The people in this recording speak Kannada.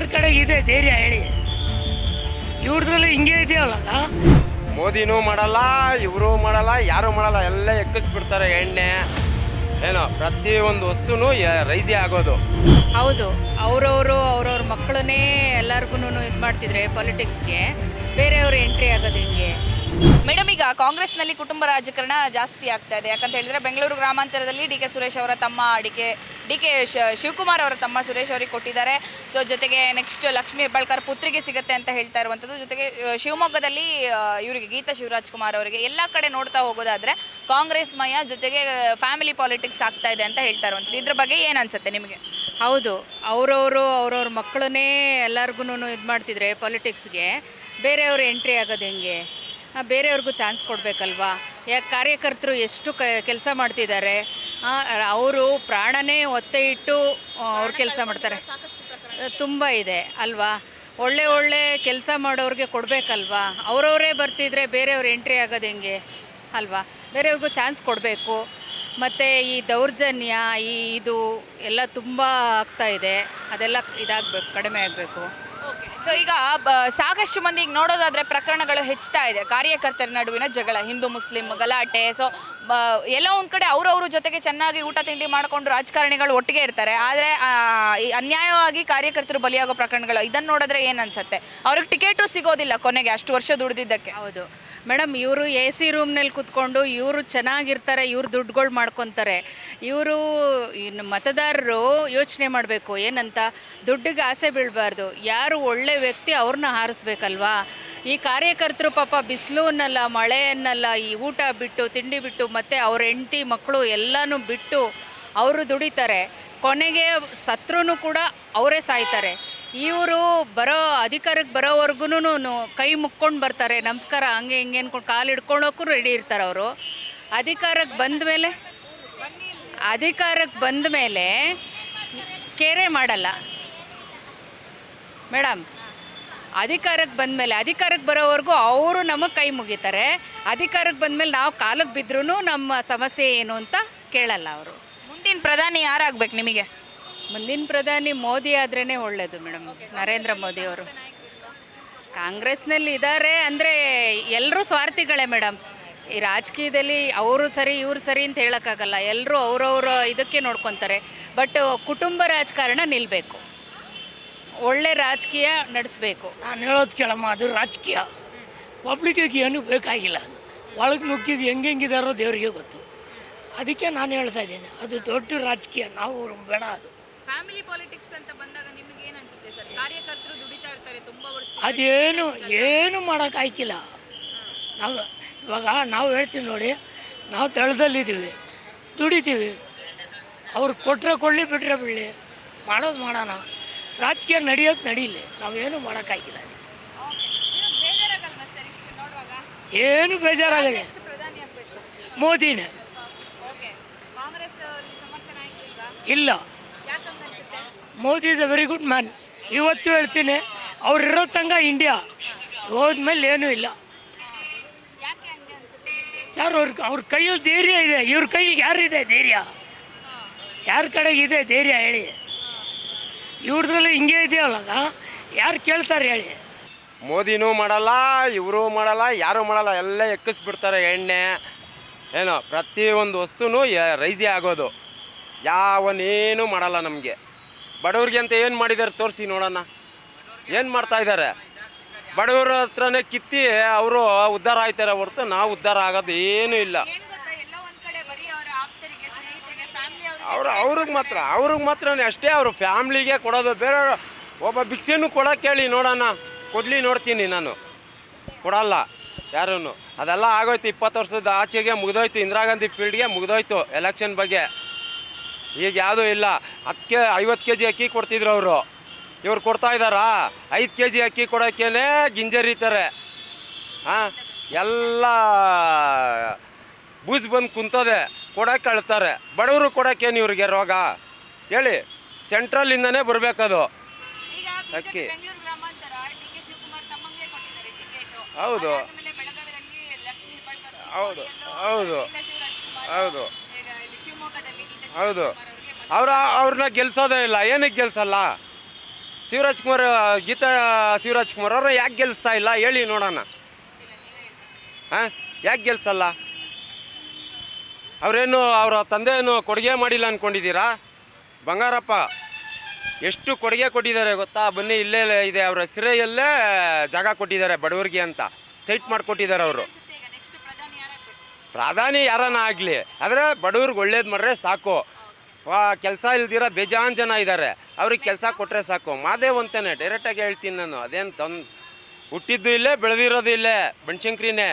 ಯಾರ ಕಡೆ ಇದೆ? ಧೈರ್ಯ ಹೇಳಿ. ಇವ್ರದ್ರಲ್ಲಿ ಹಿಂಗೆ ಇದೆಯಲ್ಲ? ಮೋದಿನೂ ಮಾಡಲ್ಲ ಇವರು ಮಾಡಲ್ಲ ಯಾರು ಮಾಡಲ್ಲ ಎಲ್ಲ ಎಕ್ಕಿಸ್ಬಿಡ್ತಾರೆ ಎಣ್ಣೆ. ಏನೋ ಪ್ರತಿಯೊಂದು ವಸ್ತುನೂ ರೈಸಿ ಆಗೋದು. ಹೌದು ಅವರವರು ಅವ್ರವ್ರ ಮಕ್ಕಳನ್ನೇ ಎಲ್ಲರಿಗೂ ಇದು ಮಾಡ್ತಿದ್ರೆ ಪಾಲಿಟಿಕ್ಸ್ಗೆ ಬೇರೆಯವರು ಎಂಟ್ರಿ ಆಗೋದು ಹಿಂಗೆ? ಮೇಡಮ್, ಈಗ ಕಾಂಗ್ರೆಸ್ನಲ್ಲಿ ಕುಟುಂಬ ರಾಜಕಾರಣ ಜಾಸ್ತಿ ಆಗ್ತಾ ಇದೆ. ಯಾಕಂತ ಹೇಳಿದ್ರೆ ಬೆಂಗಳೂರು ಗ್ರಾಮಾಂತರದಲ್ಲಿ ಡಿ ಕೆ ಸುರೇಶ್ ಅವರ ತಮ್ಮ D K D K Shivakumar ಅವರ ತಮ್ಮ ಸುರೇಶ್ ಅವರಿಗೆ ಕೊಟ್ಟಿದ್ದಾರೆ. ಸೊ ಜೊತೆಗೆ ನೆಕ್ಸ್ಟ್ ಲಕ್ಷ್ಮೀ ಹೆಬ್ಬಾಳ್ಕರ್ ಪುತ್ರಿಗೆ ಸಿಗುತ್ತೆ ಅಂತ ಹೇಳ್ತಾ ಇರುವಂಥದ್ದು. ಜೊತೆಗೆ ಶಿವಮೊಗ್ಗದಲ್ಲಿ ಇವರಿಗೆ ಗೀತಾ ಶಿವರಾಜ್ ಕುಮಾರ್ ಅವರಿಗೆ ಎಲ್ಲ ಕಡೆ ನೋಡ್ತಾ ಹೋಗೋದಾದ್ರೆ ಕಾಂಗ್ರೆಸ್ ಮಯ ಜೊತೆಗೆ ಫ್ಯಾಮಿಲಿ ಪಾಲಿಟಿಕ್ಸ್ ಆಗ್ತಾ ಇದೆ ಅಂತ ಹೇಳ್ತಾ ಇರುವಂಥದ್ದು. ಇದ್ರ ಬಗ್ಗೆ ಏನು ಅನ್ಸುತ್ತೆ ನಿಮಗೆ? ಹೌದು. ಅವರವರು, ಅವ್ರವ್ರ ಮಕ್ಕಳನ್ನೇ ಎಲ್ಲರಿಗೂ ಇದು ಮಾಡ್ತಿದ್ರೆ ಪಾಲಿಟಿಕ್ಸ್ಗೆ ಬೇರೆಯವರು ಎಂಟ್ರಿ ಆಗೋದು ಹೆಂಗೆ? ಬೇರೆಯವ್ರಿಗೂ ಚಾನ್ಸ್ ಕೊಡಬೇಕಲ್ವಾ? ಯಾಕೆ ಕಾರ್ಯಕರ್ತರು ಎಷ್ಟು ಕೆಲಸ ಮಾಡ್ತಿದ್ದಾರೆ? ಅವರು ಪ್ರಾಣನೇ ಒತ್ತೆ ಇಟ್ಟು ಅವ್ರು ಕೆಲಸ ಮಾಡ್ತಾರೆ. ತುಂಬ ಇದೆ, ಅಲ್ವಾ? ಒಳ್ಳೆ ಒಳ್ಳೆ ಕೆಲಸ ಮಾಡೋರಿಗೆ ಕೊಡಬೇಕಲ್ವಾ? ಅವರವರೇ ಬರ್ತಿದ್ರೆ ಬೇರೆಯವ್ರು ಎಂಟ್ರಿ ಆಗೋದು ಹೆಂಗೆ? ಅಲ್ವಾ? ಬೇರೆಯವ್ರಿಗೂ ಚಾನ್ಸ್ ಕೊಡಬೇಕು. ಮತ್ತು ಈ ದೌರ್ಜನ್ಯ, ಈ ಇದು ಎಲ್ಲ ತುಂಬ ಆಗ್ತಾ ಇದೆ. ಅದೆಲ್ಲ ಇದಾಗಬೇಕು, ಕಡಿಮೆ ಆಗಬೇಕು. ಸೊ ಈಗ ಸಾಕಷ್ಟು ಮಂದಿ ಈಗ ನೋಡೋದಾದ್ರೆ ಪ್ರಕರಣಗಳು ಹೆಚ್ಚುತ್ತಾ ಇದೆ. ಕಾರ್ಯಕರ್ತರ ನಡುವಿನ ಜಗಳ, ಹಿಂದೂ, ಮುಸ್ಲಿಂ ಗಲಾಟೆ. ಸೊ ಎಲ್ಲೋ ಒಂದು ಕಡೆ ಅವ್ರವ್ರ ಜೊತೆಗೆ ಚೆನ್ನಾಗಿ ಊಟ, ತಿಂಡಿ ಮಾಡಿಕೊಂಡು ರಾಜಕಾರಣಿಗಳು ಒಟ್ಟಿಗೆ ಇರ್ತಾರೆ. ಆದರೆ ಅನ್ಯಾಯವಾಗಿ ಕಾರ್ಯಕರ್ತರು ಬಲಿಯಾಗೋ ಪ್ರಕರಣಗಳು ಇದನ್ನ ನೋಡಿದ್ರೆ ಏನು ಅನ್ಸುತ್ತೆ? ಅವ್ರಿಗೆ ಟಿಕೆಟು ಸಿಗೋದಿಲ್ಲ ಕೊನೆಗೆ ಅಷ್ಟು ವರ್ಷ ದುಡಿದಿದ್ದಕ್ಕೆ. ಹೌದು. ಮೇಡಮ್, ಇವರು ಎ ಸಿ ರೂಮ್ನಲ್ಲಿ ಕೂತ್ಕೊಂಡು ಇವರು ಚೆನ್ನಾಗಿರ್ತಾರೆ, ಇವ್ರು ದುಡ್ಡುಗಳು ಮಾಡ್ಕೊತಾರೆ. ಇವರು ಮತದಾರರು ಯೋಚನೆ ಮಾಡಬೇಕು, ಏನಂತ? ದುಡ್ಡಿಗೆ ಆಸೆ ಬೀಳಬಾರ್ದು. ಯಾರು ಒಳ್ಳೆ ವ್ಯಕ್ತಿ ಅವ್ರನ್ನ ಹಾರಿಸ್ಬೇಕಲ್ವಾ? ಈ ಕಾರ್ಯಕರ್ತರು ಪಾಪ ಬಿಸಿಲು ಅನ್ನಲ್ಲ ಮಳೆ ಅನ್ನಲ್ಲ ಈ ಊಟ ಬಿಟ್ಟು, ತಿಂಡಿ ಬಿಟ್ಟು, ಮತ್ತು ಅವ್ರ ಹೆಂಡತಿ, ಮಕ್ಕಳು ಎಲ್ಲನೂ ಬಿಟ್ಟು ಅವರು ದುಡಿತಾರೆ. ಕೊನೆಗೆ ಸತ್ರೂ ಕೂಡ ಅವರೇ ಸಾಯ್ತಾರೆ. ಇವರು ಬರೋ ಅಧಿಕಾರಕ್ಕೆ ಬರೋವರೆಗೂ ಕೈ ಮುಕ್ಕೊಂಡು ಬರ್ತಾರೆ. ನಮಸ್ಕಾರ, ಹಂಗೆ ಹಿಂಗೆ ಅನ್ಕೊಂಡು ಕಾಲು ಹಿಡ್ಕೊಳೋಕ್ಕೂ ರೆಡಿ ಇರ್ತಾರೆ ಅವರು. ಅಧಿಕಾರಕ್ಕೆ ಬಂದ ಮೇಲೆ, ಅಧಿಕಾರಕ್ಕೆ ಬಂದ ಮೇಲೆ ಕೇರೆ ಮಾಡಲ್ಲ. ಮೇಡಮ್, ಅಧಿಕಾರಕ್ಕೆ ಬಂದಮೇಲೆ ಅಧಿಕಾರಕ್ಕೆ ಬರೋವರೆಗೂ ಅವರು ನಮಗೆ ಕೈ ಮುಗಿತಾರೆ. ಅಧಿಕಾರಕ್ಕೆ ಬಂದಮೇಲೆ ನಾವು ಕಾಲಕ್ಕೆ ಬಿದ್ದರೂ ನಮ್ಮ ಸಮಸ್ಯೆ ಏನು ಅಂತ ಕೇಳಲ್ಲ ಅವರು. ಮುಂದಿನ ಪ್ರಧಾನಿ ಯಾರಾಗಬೇಕು ನಿಮಗೆ? ಮುಂದಿನ ಪ್ರಧಾನಿ ಮೋದಿ ಆದ್ರೇ ಒಳ್ಳೇದು ಮೇಡಮ್ ನರೇಂದ್ರ ಮೋದಿ ಅವರು. ಕಾಂಗ್ರೆಸ್ನಲ್ಲಿ ಇದ್ದಾರೆ ಅಂದರೆ ಎಲ್ಲರೂ ಸ್ವಾರ್ಥಿಗಳೇ ಮೇಡಮ್. ಈ ರಾಜಕೀಯದಲ್ಲಿ ಅವರು ಸರಿ ಇವರು ಸರಿ ಅಂತ ಹೇಳೋಕ್ಕಾಗಲ್ಲ. ಎಲ್ಲರೂ ಅವರವ್ರ ಇದಕ್ಕೆ ನೋಡ್ಕೊತಾರೆ. ಬಟ್ ಕುಟುಂಬ ರಾಜಕಾರಣ ನಿಲ್ಲಬೇಕು ಒಳ್ಳೆ ರಾಜಕೀಯ ನಡೆಸಬೇಕು. ನಾನು ಹೇಳೋದು ಕೇಳಮ್ಮ ಅದು ರಾಜಕೀಯ. ಪಬ್ಲಿಕ್ಕಿಗೆ ಏನು ಬೇಕಾಗಿಲ್ಲ ಅದು. ಒಳಗೆ ನುಗ್ಗಿದ್ದು ಹೆಂಗೆ ಹೆಂಗಿದಾರೋ ದೇವರಿಗೆ ಗೊತ್ತು. ಅದಕ್ಕೆ ನಾನು ಹೇಳ್ತಾ ಇದ್ದೀನಿ ಅದು ದೊಡ್ಡ ರಾಜಕೀಯ ನಾವು ಬೇಡ ಅದು. ಫ್ಯಾಮಿಲಿ ಪಾಲಿಟಿಕ್ಸ್ ಅಂತ ಬಂದಾಗ ನಿಮಗೆ ಏನು ಅನ್ಸುತ್ತೆ ಸರ್? ಕಾರ್ಯಕರ್ತರು ದುಡಿತಾ ಇರ್ತಾರೆ ತುಂಬಾ ವರ್ಷ ಅದೇನು ಏನು ಮಾಡೋಕ್ಕಾಯ್ಕಿಲ್ಲ ನಾವು ಇವಾಗ ನಾವು ಹೇಳ್ತೀವಿ ನೋಡಿ ನಾವು ತಳದಲ್ಲಿದ್ದೀವಿ ದುಡಿತೀವಿ. ಅವ್ರು ಕೊಟ್ಟರೆ ಕೊಡಲಿ ಬಿಟ್ಟರೆ ಬಿಡಲಿ ಮಾಡೋದು ಮಾಡೋಣ. ರಾಜಕೀಯ ನಡೆಯೋದು ನಡೀಲಿ. ನಾವೇನು ಮಾಡೋಕ್ಕಾಗಿಲ್ಲ ಏನು ಆಗ್ಬೇಕು. ಮೋದಿನೇ. ಓಕೆ ಕಾಂಗ್ರೆಸ್ ಅಲ್ಲಿ ಸಮರ್ಥನ ಆಯ್ತಿಲ್ವಾ? ಇಲ್ಲ. Modi is a very good man ಇವತ್ತು ಹೇಳ್ತೀನಿ, ಅವ್ರು ಇರೋ ತನಕ ಇಂಡಿಯಾ ಹೋದ್ಮೇಲೆ ಏನೂ ಇಲ್ಲ. ಸರ್ ಅವ್ರ ಅವ್ರ ಕೈಯಲ್ಲಿ ಧೈರ್ಯ ಇದೆ. ಇವ್ರ ಕೈಯಲ್ಲಿ ಯಾರಿದೆ ಧೈರ್ಯ? ಯಾರ ಕಡೆಗೆ ಇದೆ ಧೈರ್ಯ ಹೇಳಿ. ಇವ್ರದ್ರಲ್ಲಿ ಹಿಂಗೆ ಇದೆಯಲ್ಲ ಯಾರು ಕೇಳ್ತಾರೆ ಹೇಳಿ. ಮೋದಿನೂ ಮಾಡಲ್ಲ, ಇವರು ಮಾಡಲ್ಲ, ಯಾರೂ ಮಾಡಲ್ಲ, ಎಲ್ಲ ಎಕ್ಕಿಸ್ಬಿಡ್ತಾರೆ ಎಣ್ಣೆ. ಏನೋ, ಪ್ರತಿಯೊಂದು ವಸ್ತುನೂ ರೈಸಿ ಆಗೋದು. ಯಾವನೇನು ಮಾಡಲ್ಲ ನಮಗೆ. ಬಡವ್ರಿಗೆ ಅಂತ ಏನು ಮಾಡಿದ್ದಾರೆ ತೋರಿಸಿ ನೋಡೋಣ ಏನು ಮಾಡ್ತಾ ಇದ್ದಾರೆ ಬಡವ್ರ ಹತ್ರನೇ ಕಿತ್ತಿ ಅವರು ಉದ್ಧಾರ ಆಯ್ತಾರೆ ಹೊರತು ನಾವು ಉದ್ಧಾರ ಆಗೋದು ಏನೂ ಇಲ್ಲ. ಅವರು ಅವ್ರಿಗೆ ಮಾತ್ರ ಅವ್ರಿಗೆ ಮಾತ್ರ ಅಷ್ಟೇ ಅವರು ಫ್ಯಾಮ್ಲಿಗೆ ಕೊಡೋದು. ಬೇರೆ ಒಬ್ಬ ಭಿಕ್ಷೆನೂ ಕೊಡೋಕೆ ಹೇಳಿ ನೋಡೋಣ ಕೊಡಲಿ ನೋಡ್ತೀನಿ ನಾನು. ಕೊಡಲ್ಲ ಯಾರೂ ಅದೆಲ್ಲ ಆಗೋಯ್ತು ಇಪ್ಪತ್ತು ವರ್ಷದ ಆಚೆಗೆ ಮುಗಿದೋಯ್ತು. ಇಂದಿರಾ ಗಾಂಧಿ ಫೀಲ್ಡ್ಗೆ ಮುಗಿದೋಯ್ತು ಎಲೆಕ್ಷನ್ ಬಗ್ಗೆ. ಈಗ ಯಾವುದೂ ಇಲ್ಲ. ಹತ್ತು ಕೆ ಐವತ್ತು ಕೆ ಜಿ ಅಕ್ಕಿ ಕೊಡ್ತಿದ್ರು ಅವರು. ಇವ್ರು ಕೊಡ್ತಾ ಇದ್ದಾರಾ? ಐದು ಕೆ ಜಿ ಅಕ್ಕಿ ಕೊಡೋಕ್ಕೇ ಗಿಂಜರಿತಾರೆ ಹಾಂ? ಎಲ್ಲ ಬೂಸ್ ಬಂದು ಕುಂತದೆ. ಕೊಡೋಕೆ ಅಳ್ತಾರೆ. ಬಡವರು ಕೊಡೋಕ್ಕೇನು ಇವ್ರಿಗೆ ರೋಗ? ಹೇಳಿ. ಸೆಂಟ್ರಲ್ಲಿಂದನೇ ಬರಬೇಕದು. ಅಕ್ಕಿ. ಹೌದು. ಹೌದು, ಹೌದು. ಹೌದು. ಹೌದು. ಅವ್ರ ಅವ್ರನ್ನ ಗೆಲ್ಸೋದೇ ಇಲ್ಲ. ಏನಕ್ಕೆ ಗೆಲ್ಸಲ್ಲ? ಶಿವರಾಜ್ ಕುಮಾರ್ ಗೀತಾ ಶಿವರಾಜ್ ಕುಮಾರ್ ಅವರು ಯಾಕೆ ಗೆಲ್ಲಿಸ್ತಾ ಇಲ್ಲ? ಹೇಳಿ ನೋಡೋಣ. ಹಾಂ ಯಾಕೆ ಗೆಲ್ಸಲ್ಲ? ಅವರೇನು ಅವರ ತಂದೆ ಏನು ಕೊಡುಗೆ ಮಾಡಿಲ್ಲ ಅಂದ್ಕೊಂಡಿದ್ದೀರಾ ಬಂಗಾರಪ್ಪ ಎಷ್ಟು ಕೊಡುಗೆ ಕೊಟ್ಟಿದ್ದಾರೆ ಗೊತ್ತಾ? ಬನ್ನಿ ಇಲ್ಲೇ ಇದೆ. ಅವರ ಸಿರೆಯಲ್ಲೇ ಜಾಗ ಕೊಟ್ಟಿದ್ದಾರೆ ಬಡವರಿಗೆ ಅಂತ. ಸೈಟ್ ಮಾಡಿಕೊಟ್ಟಿದ್ದಾರೆ ಅವರು. ಪ್ರಧಾನಿ ಯಾರನ್ನ ಆಗಲಿ. ಆದರೆ ಬಡವ್ರಿಗೆ ಒಳ್ಳೇದು ಮಾಡ್ರೆ ಸಾಕು. ಕೆಲಸ ಇಲ್ದಿರ ಬೇಜಾನ್ ಜನ ಇದ್ದಾರೆ ಅವ್ರಿಗೆ ಕೆಲಸ ಕೊಟ್ಟರೆ ಸಾಕು. ಮಾದೇವ್ ಅಂತಾನೆ ಡೈರೆಕ್ಟಾಗಿ ಹೇಳ್ತೀನಿ ನಾನು. ಅದೇನು ತಂದು ಹುಟ್ಟಿದ್ದು ಇಲ್ಲೇ, ಬೆಳೆದಿರೋದು ಇಲ್ಲೇ ಬನಶಂಕರಿನೇ